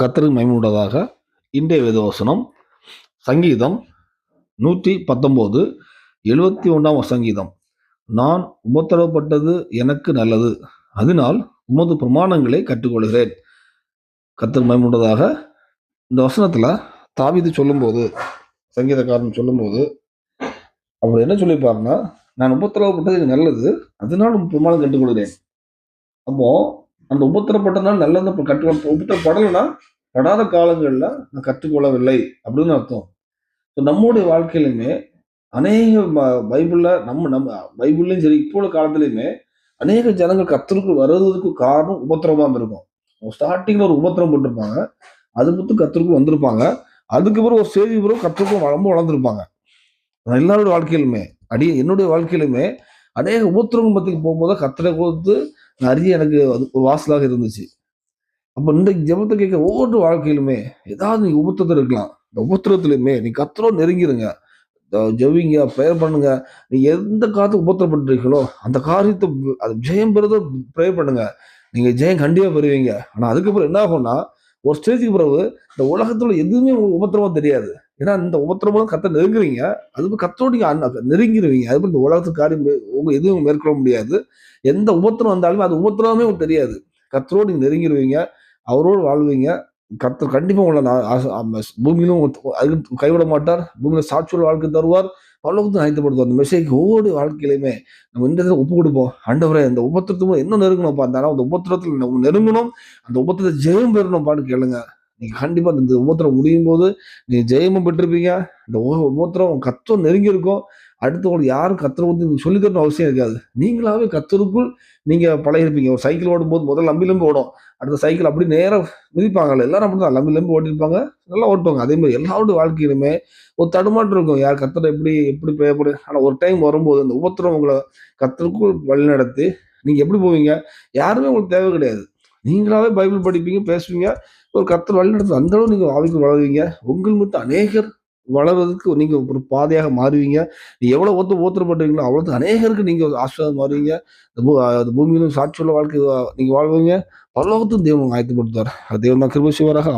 கத்தருக்கு மைமுடதாக இன்றைய வேதவசனம். சங்கீதம் நூற்றி பத்தொம்போது எழுபத்தி ஒன்றாம் சங்கீதம் நான் உபத்திரவப்பட்டது எனக்கு நல்லது. அதனால் உமது பிரமாணங்களை கற்றுக்கொள்கிறேன். கத்தர் மைமுடதாக இந்த வசனத்தில் தாவீது சொல்லும்போது சங்கீதக்காரன் சொல்லும்போது அவர் என்ன சொல்லியிருப்பாருன்னா நான் உபத்திரவப்பட்டது எனக்கு நல்லது. அதனால் உன் பிரமாணம் கற்றுக்கொள்கிறேன். அப்போது அந்த உபத்திரப்பட்டதுனால நல்லது கற்று உபத்திரப்படலைன்னா படாத காலங்களில் நான் கற்றுக்கொள்ளவில்லை அப்படின்னு அர்த்தம். ஸோ நம்முடைய வாழ்க்கையிலுமே அநேக பைபிளில் நம்ம நம்ம பைபிள்லையும் சரி இப்போ உள்ள காலத்துலையுமே அநேக ஜனங்கள் கத்தருக்கு வர்றதுக்கு காரணம் உபத்திரமா இருந்திருக்கும் ஸ்டார்டிங்கில் ஒரு உபத்திரம் போட்டிருப்பாங்க. அது மட்டும் கத்தருக்கு வந்திருப்பாங்க. அதுக்கு பிறகு ஒரு செய்தி பிறகு கத்தருக்கும் ரொம்ப வளர்ந்துருப்பாங்க. எல்லாருடைய வாழ்க்கையிலுமே அடி என்னுடைய வாழ்க்கையிலுமே அநேக உபத்திரங்கள் பற்றி போகும்போது கத்தரை கொடுத்து நிறைய எனக்கு அது ஒரு வாசலாக இருந்துச்சு. அப்போ இன்றைக்கு ஜெபத்தை கேட்க ஒவ்வொரு வாழ்க்கையிலுமே ஏதாவது நீ உபத்திரத்தில் இருக்கலாம். இந்த உபத்திரத்துலையுமே நீ கத்திரம் நெருங்கிருங்க. அஹ் ப்ரேயர் பண்ணுங்க. நீ எந்த காலத்துக்கு உபத்திரப்பட்டிருக்கீங்களோ அந்த காரியத்தை அது ஜெயம் பெறுத ப்ரேயர் பண்ணுங்க. நீங்க ஜெயம் கண்டிப்பா பெறுவீங்க. ஆனா அதுக்கப்புறம் என்ன ஆகும்னா ஒரு ஸ்டேஜுக்கு பிறகு இந்த உலகத்துல எதுவுமே உங்களுக்கு உபத்திரமா தெரியாது. ஏன்னா இந்த உபத்திரமும் கத்த நெருங்குறீங்க. அது கத்தோடு நீங்க நெருங்கிடுவீங்க அது இந்த உலகத்துக்கு காரியம் உங்க எதுவும் மேற்கொள்ள முடியாது. எந்த உபத்திரம் வந்தாலுமே அது உபத்திரமே உங்களுக்கு தெரியாது. கத்தரோடு நீங்க நெருங்கிடுவீங்க அவரோடு வாழ்வீங்க. கர்த்தர் கண்டிப்பா உங்களை நான் பூமியிலும் அதுக்கு கைவிட மாட்டார். பூமியில சாட்சியோட வாழ்க்கை தருவார். பல்லோகத்தையும் ஆயத்தப்படுத்துவார் அந்த மெசேஜ் ஒவ்வொரு வாழ்க்கையிலுமே நம்ம இந்த இடத்துல ஒப்பு கொடுப்போம். அண்டவரே அந்த உபத்திரத்துக்கு இன்னும் நெருங்கணும்ப்பா அந்த அந்த உபத்திரத்தில் நம்ம நெருங்கணும். அந்த உபத்திரத்தை ஜெயம் பெறணும்ப்பான்னு கேளுங்க. நீங்க கண்டிப்பா இந்த உபத்திரம் முடியும் போது நீங்க ஜெயமும் பெற்றிருப்பீங்க. இந்த உ- உபத்திரம் கத்தம் நெருங்கி இருக்கும் அடுத்தவங்களுக்கு யாரும் கத்தரை வந்து சொல்லி தரணும் அவசியம் இருக்காது. நீங்களாவே கத்தருக்குள் நீங்க பழகிருப்பீங்க ஒரு சைக்கிள் ஓடும்போது முதல்ல லம்பி லம்பி ஓடும். அடுத்த சைக்கிள் அப்படி நேரம் மிதிப்பாங்கல்ல. எல்லாரும் அப்படிதான் லம்பி லம்பி ஓட்டிருப்பாங்க நல்லா ஓட்டுவாங்க. அதே மாதிரி எல்லாரோட வாழ்க்கையிலுமே ஒரு தடுமாற்றம் இருக்கும். யார் கத்தரை எப்படி எப்படி பேப்படு ஆனா ஒரு டைம் வரும்போது அந்த உபத்திரம் உங்களை கத்தருக்குள் வழிநடத்தி நீங்க எப்படி போவீங்க? யாருமே உங்களுக்கு தேவை கிடையாது. நீங்களாவே பைபிள் படிப்பீங்க பேசுவீங்க. ஒரு கத்தர் வழிநடத்து அந்த அளவு நீங்க ஆவிக்கு வளருவீங்க. உங்கள் மட்டும் அநேகர் வளர்றதுக்கு நீங்க ஒரு பாதையாக மாறுவீங்க. நீ எவ்வளவு ஒத்து ஓத்திரப்படுறீங்களோ அவ்வளவு அநேகருக்கு நீங்க ஆசீர்வாதம் மாறுவீங்க. அந்த பூமியிலும் சாட்சியுள்ள வாழ்க்கை நீங்க வாழ்வீங்க. பரலோகத்தும் தேவன் ஆயத்துப்படுத்துவார். அது தேவன் தான் கிருப சிவராக